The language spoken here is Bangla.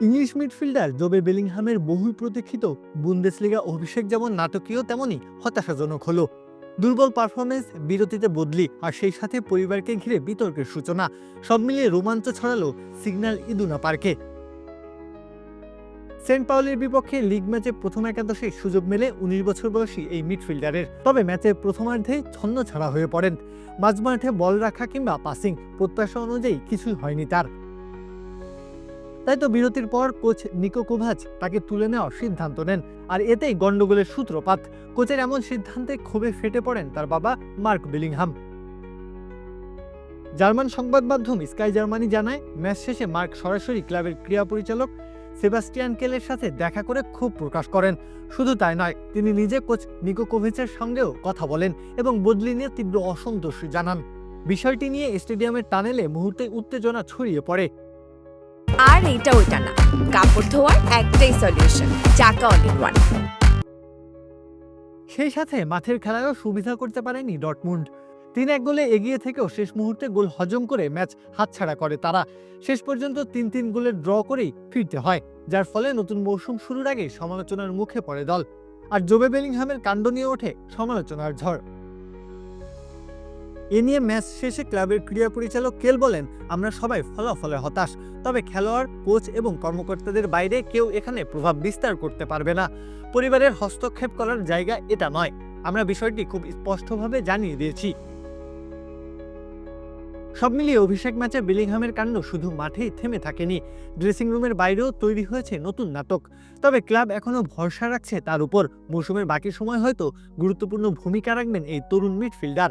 ইংলিশ মিডফিল্ডার জোবে বেলিংহামের বহুল প্রতীক্ষিত বুন্দেসলিগা অভিষেক যেমন নাটকীয় তেমনই হতাশাজনক হলো। দুর্বল পারফরমেন্স বিরতিতে বদলি, আর সেই সাথে পরিবারকে ঘিরে বিতর্কের সূচনা। সব মিলিয়ে রোমাঞ্চ ছড়ালো সিগন্যাল ইদুনা পার্কে। সেন্ট পাউলের বিপক্ষে লিগ ম্যাচে প্রথম একাদশে সুযোগ মেলে উনিশ বছর বয়সী এই মিডফিল্ডারের। তবে ম্যাচের প্রথমার্ধে ছন্ন ছাড়া হয়ে পড়েন। মাঝমাঠে বল রাখা কিংবা পাসিং প্রত্যাশা অনুযায়ী কিছুই হয়নি তার। তাই তো বিরতির পর কোচ নিকো কোভাচ তাকে তুলে নেওয়ার সিদ্ধান্ত নেন। আর এতেই গন্ডগোলের সূত্রপাত। কোচের এমন সিদ্ধান্তে ক্ষোভে ফেটে পড়েন তার বাবা মার্ক বিলিংহাম। জার্মান সংবাদ মাধ্যম স্কাই জার্মানি জানায়, ম্যাচ শেষে মার্ক সরাসরি ক্লাবের ক্রীড়া পরিচালক সেবাস্টিয়ান কেলের সাথে দেখা করে ক্ষোভ প্রকাশ করেন। শুধু তাই নয়, তিনি নিজে কোচ নিকো কোভিচের সঙ্গেও কথা বলেন এবং বদলি নিয়ে তীব্র অসন্তোষ জানান। বিষয়টি নিয়ে স্টেডিয়ামের টানেলে মুহূর্তে উত্তেজনা ছড়িয়ে পড়ে। আর এইটা ওইটা না। কাপড় ধোয়ার একটাই সলিউশন চাকা অল ইন ওয়ান সেই সাথে মাঠের খেলায়ও সুবিধা করতে পারেনি ডটমুন্ড। তিন এক গোলে এগিয়ে থেকেও শেষ মুহূর্তে গোল হজম করে ম্যাচ হাতছাড়া করে তারা। শেষ পর্যন্ত তিন তিন গোলের ড্র করেই ফিরতে হয়, যার ফলে নতুন মৌসুম শুরুর আগে সমালোচনার মুখে পড়ে দল। আর জোবে বেলিংহামের কাণ্ড নিয়ে ওঠে সমালোচনার ঝড়। এ নিয়ে ম্যাচ শেষে ক্লাবের ক্রীড়া পরিচালক কেল বলেন, আমরা সবাই ফলাফলে হতাশ। তবে খেলোয়াড়, কোচ এবং কর্মকর্তাদের বাইরে কেউ এখানে প্রভাব বিস্তার করতে পারবে না। পরিবারের হস্তক্ষেপ করার জায়গা এটা নয়। আমরা বিষয়টি খুব স্পষ্টভাবে জানিয়ে দিয়েছি। সব মিলিয়ে অভিষেক ম্যাচে বিলিংহামের কাণ্ড শুধু মাঠেই থেমে থাকেনি। ড্রেসিং রুমের বাইরেও তৈরি হয়েছে নতুন নাটক। তবে ক্লাব এখনও ভরসা রাখছে তার উপর। মৌসুমের বাকি সময় হয়তো গুরুত্বপূর্ণ ভূমিকা রাখবেন এই তরুণ মিডফিল্ডার।